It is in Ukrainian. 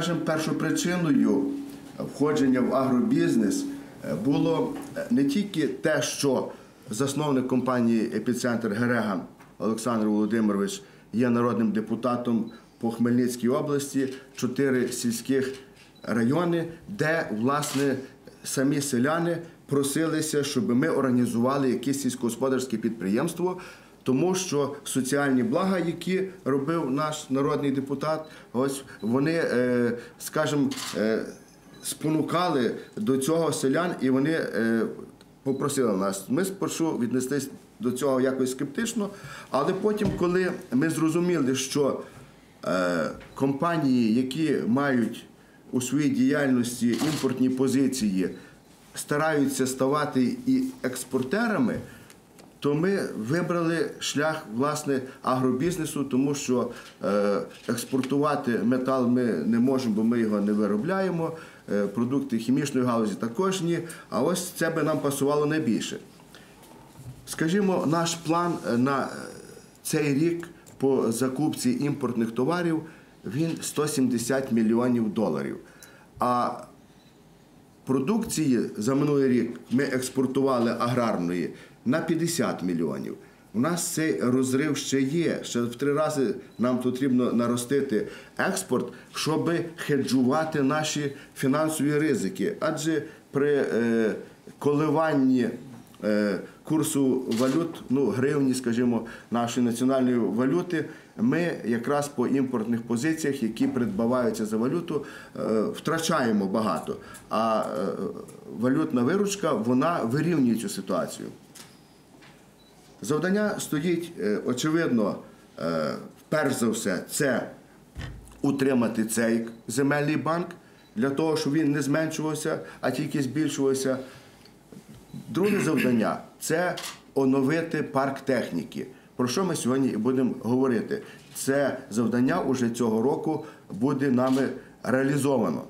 Скажімо, першопричиною входження в агробізнес е, було е, не тільки те, що засновник компанії Епіцентр Герега Олександр Володимирович є народним депутатом по Хмельницькій області, чотири сільських райони, де власне самі селяни просилися, щоб ми організували якесь сільськогосподарське підприємство. Тому що соціальні блага, які робив наш народний депутат, ось вони, е, скажімо, е, спонукали до цього селян, і вони е, попросили нас. Ми спершу віднеслись до цього якось скептично, але потім, коли ми зрозуміли, що компанії, які мають у своїй діяльності імпортні позиції, стараються ставати і експортерами то ми вибрали шлях власне агробізнесу, тому що е, експортувати метал ми не можемо, бо ми його не виробляємо. Е, продукти хімічної галузі також ні. А ось це би нам пасувало найбільше. Скажімо, наш план е, на цей рік по закупці імпортних товарів він 170 мільйонів доларів. А продукції за минулий рік ми експортували аграрної на 50 мільйонів. У нас цей розрив ще є. Ще в три рази нам потрібно наростити експорт, щоб хеджувати наші фінансові ризики. Адже при е, коливанні курсу валют, ну гривні, скажімо, нашої національної валюти, ми якраз по імпортних позиціях, які придбаваються за валюту, е, втрачаємо багато. А е, валютна виручка вона вирівнює цю ситуацію. Завдання стоїть, е, очевидно, е, перш за все, це утримати цей земельний банк для того, щоб він не зменшувався, а тільки збільшувався. Друге завдання це оновити парк техніки. Про що ми сьогодні і будемо говорити? Це завдання уже цього року буде нами реалізовано.